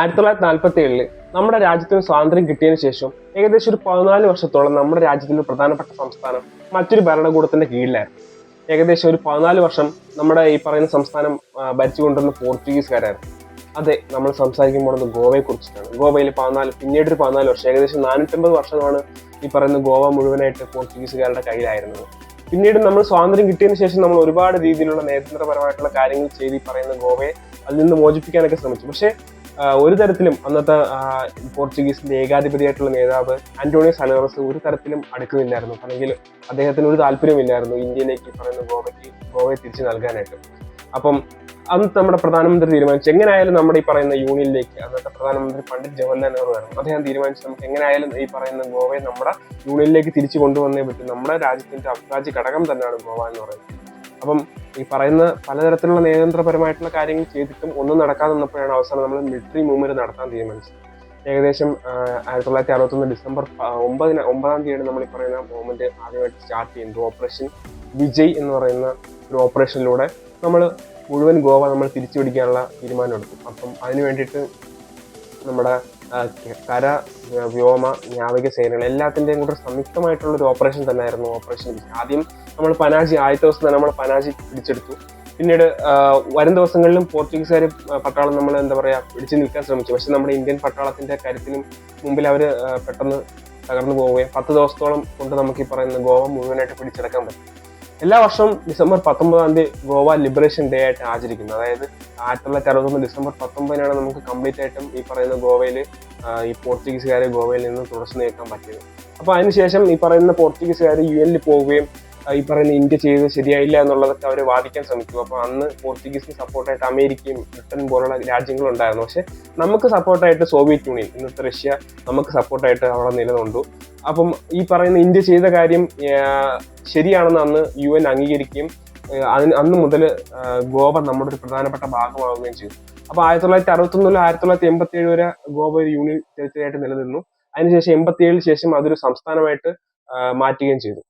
ആയിരത്തി തൊള്ളായിരത്തി നാൽപ്പത്തി ഏഴിൽ നമ്മുടെ രാജ്യത്തിന് സ്വാതന്ത്ര്യം കിട്ടിയതിനു ശേഷം ഏകദേശം ഒരു പതിനാല് വർഷത്തോളം നമ്മുടെ രാജ്യത്തിന്റെ പ്രധാനപ്പെട്ട സംസ്ഥാനം മറ്റൊരു ഭരണകൂടത്തിന്റെ കീഴിലായിരുന്നു. ഏകദേശം ഒരു പതിനാല് വർഷം നമ്മുടെ ഈ പറയുന്ന സംസ്ഥാനം ഭരിച്ചുകൊണ്ടിരുന്ന പോർച്ചുഗീസുകാരായിരുന്നു. അതെ നമ്മൾ സംസാരിക്കുമ്പോൾ ഗോവയെ കുറിച്ചിട്ടാണ്. ഗോവയിൽ പതിനാല് പിന്നീട് ഒരു പതിനാല് വർഷം ഏകദേശം നാനൂറ്റമ്പത് വർഷമാണ് ഈ പറയുന്ന ഗോവ മുഴുവനായിട്ട് പോർച്ചുഗീസുകാരുടെ കയ്യിലായിരുന്നത്. പിന്നീട് നമ്മൾ സ്വാതന്ത്ര്യം കിട്ടിയതിനു ശേഷം നമ്മൾ ഒരുപാട് രീതിയിലുള്ള നേതൃത്വപരമായിട്ടുള്ള കാര്യങ്ങൾ ചെയ്ത് ഈ പറയുന്ന ഗോവയെ അതിൽ നിന്ന് മോചിപ്പിക്കാനൊക്കെ ശ്രമിച്ചു. പക്ഷേ ഒരു തരത്തിലും അന്നത്തെ പോർച്ചുഗീസിന്റെ ഏകാധിപതിയായിട്ടുള്ള നേതാവ് ആന്റോണിയോ സലോറസ് ഒരു തരത്തിലും അടുക്കുന്നില്ലായിരുന്നു. അല്ലെങ്കിൽ അദ്ദേഹത്തിന് ഒരു താല്പര്യമില്ലായിരുന്നു ഇന്ത്യയിലേക്ക് പറയുന്ന ഗോവയ്ക്ക് ഗോവയെ തിരിച്ചു നൽകാനായിട്ട്. അപ്പം അന്ന് നമ്മുടെ പ്രധാനമന്ത്രി തീരുമാനിച്ചു എങ്ങനെയായാലും നമ്മുടെ ഈ പറയുന്ന യൂണിയനിലേക്ക് അന്നത്തെ പ്രധാനമന്ത്രി പണ്ഡിറ്റ് ജവഹർലാൽ നെഹ്റു ആയിരുന്നു. അദ്ദേഹം തീരുമാനിച്ചു നമുക്ക് എങ്ങനെയായാലും ഈ പറയുന്ന ഗോവയെ നമ്മുടെ യൂണിയനിലേക്ക് തിരിച്ചു കൊണ്ടുവന്നേ പറ്റും. നമ്മുടെ രാജ്യത്തിന്റെ അവിഭാജ്യ ഘടകം തന്നെയാണ് ഗോവ എന്ന് പറയുന്നത്. അപ്പം ഈ പറയുന്ന പലതരത്തിലുള്ള നയതന്ത്രപരമായിട്ടുള്ള കാര്യങ്ങൾ ചെയ്തിട്ടും ഒന്നും നടക്കാതെ വന്നപ്പോഴാണ് അവസാനം നമ്മൾ മിലിറ്ററി മൂവ്മെന്റ് നടത്താൻ തീരുമാനിച്ചത്. ഏകദേശം ആയിരത്തി തൊള്ളായിരത്തി അറുപത്തൊന്ന് ഡിസംബർ ഒമ്പതിന് ഒമ്പതാം തീയതിയാണ് നമ്മൾ ഈ പറയുന്ന മൂവ്മെന്റ് ആദ്യമായിട്ട് സ്റ്റാർട്ട് ചെയ്യുന്നത്. ഓപ്പറേഷൻ വിജയ് എന്ന് പറയുന്ന ഒരു ഓപ്പറേഷനിലൂടെ നമ്മൾ മുഴുവൻ ഗോവ നമ്മൾ തിരിച്ചു പിടിക്കാനുള്ള തീരുമാനമെടുത്തു. അപ്പം അതിനു വേണ്ടിയിട്ട് നമ്മുടെ കര വ്യ- വ്യോമ നാവിക സേനകൾ എല്ലാത്തിന്റെയും കൂടെ സംയുക്തമായിട്ടുള്ള ഒരു ഓപ്പറേഷൻ തന്നെയായിരുന്നു ഓപ്പറേഷൻ ആദ്യം നമ്മൾ പനാജി ആദ്യത്തെ ദിവസം തന്നെ നമ്മൾ പനാജി പിടിച്ചെടുത്തു. പിന്നീട് വരും ദിവസങ്ങളിലും പോർച്ചുഗീസുകാർ പട്ടാളം നമ്മൾ എന്താ പറയുക പിടിച്ചു നിൽക്കാൻ ശ്രമിച്ചു. പക്ഷെ നമ്മുടെ ഇന്ത്യൻ പട്ടാളത്തിന്റെ കാര്യത്തിനും മുമ്പിൽ അവർ പെട്ടെന്ന് തകർന്നു പോവുകയും പത്ത് ദിവസത്തോളം കൊണ്ട് നമുക്ക് ഈ പറയുന്ന ഗോവ മുഴുവനായിട്ട് പിടിച്ചെടുക്കാൻ പറ്റും. എല്ലാ വർഷവും ഡിസംബർ പത്തൊമ്പതാം തീയതി ഗോവ ലിബറേഷൻ ഡേ ആയിട്ട് ആചരിക്കുന്നത് അതായത് ആയിരത്തി തൊള്ളായിരത്തി അറുപത്തൊന്ന് ഡിസംബർ പത്തൊമ്പതിനാണ് നമുക്ക് കംപ്ലീറ്റ് ആയിട്ടും ഈ പറയുന്ന ഗോവയിൽ ഈ പോർച്ചുഗീസുകാരെ ഗോവയിൽ നിന്ന് തുടച്ചു നീക്കാൻ പറ്റിയത്. അപ്പോൾ അതിനുശേഷം ഈ പറയുന്ന പോർച്ചുഗീസുകാർ യു എനിൽ പോവുകയും ഈ പറയുന്ന ഇന്ത്യ ചെയ്ത് ശരിയായില്ല എന്നുള്ളതൊക്കെ അവർ വാദിക്കാൻ ശ്രമിക്കും. അപ്പോൾ അന്ന് പോർച്ചുഗീസിന് സപ്പോർട്ടായിട്ട് അമേരിക്കയും ബ്രിട്ടൻ പോലുള്ള രാജ്യങ്ങളുണ്ടായിരുന്നു പക്ഷെ നമുക്ക് സപ്പോർട്ടായിട്ട് സോവിയറ്റ് യൂണിയൻ ഇന്നത്തെ റഷ്യ നമുക്ക് സപ്പോർട്ടായിട്ട് അവിടെ നിലനിന്നു അപ്പം ഈ പറയുന്ന ഇന്ത്യ ചെയ്ത കാര്യം ശരിയാണെന്ന് അന്ന് യു എൻ അംഗീകരിക്കുകയും അതിന് അന്ന് മുതൽ ഗോവ നമ്മുടെ ഒരു പ്രധാനപ്പെട്ട ഭാഗമാവുകയും ചെയ്തു. അപ്പൊ ആയിരത്തി തൊള്ളായിരത്തി അറുപത്തി ഒന്നിൽ ആയിരത്തി തൊള്ളായിരത്തി എൺപത്തി ഏഴ് വരെ ഗോവ ഒരു യൂണിയൻ ടെറിട്ടറി ആയിട്ട് നിലനിന്നു. അതിനുശേഷം എൺപത്തി ഏഴിന് ശേഷം അതൊരു സംസ്ഥാനമായിട്ട് മാറ്റുകയും ചെയ്തു.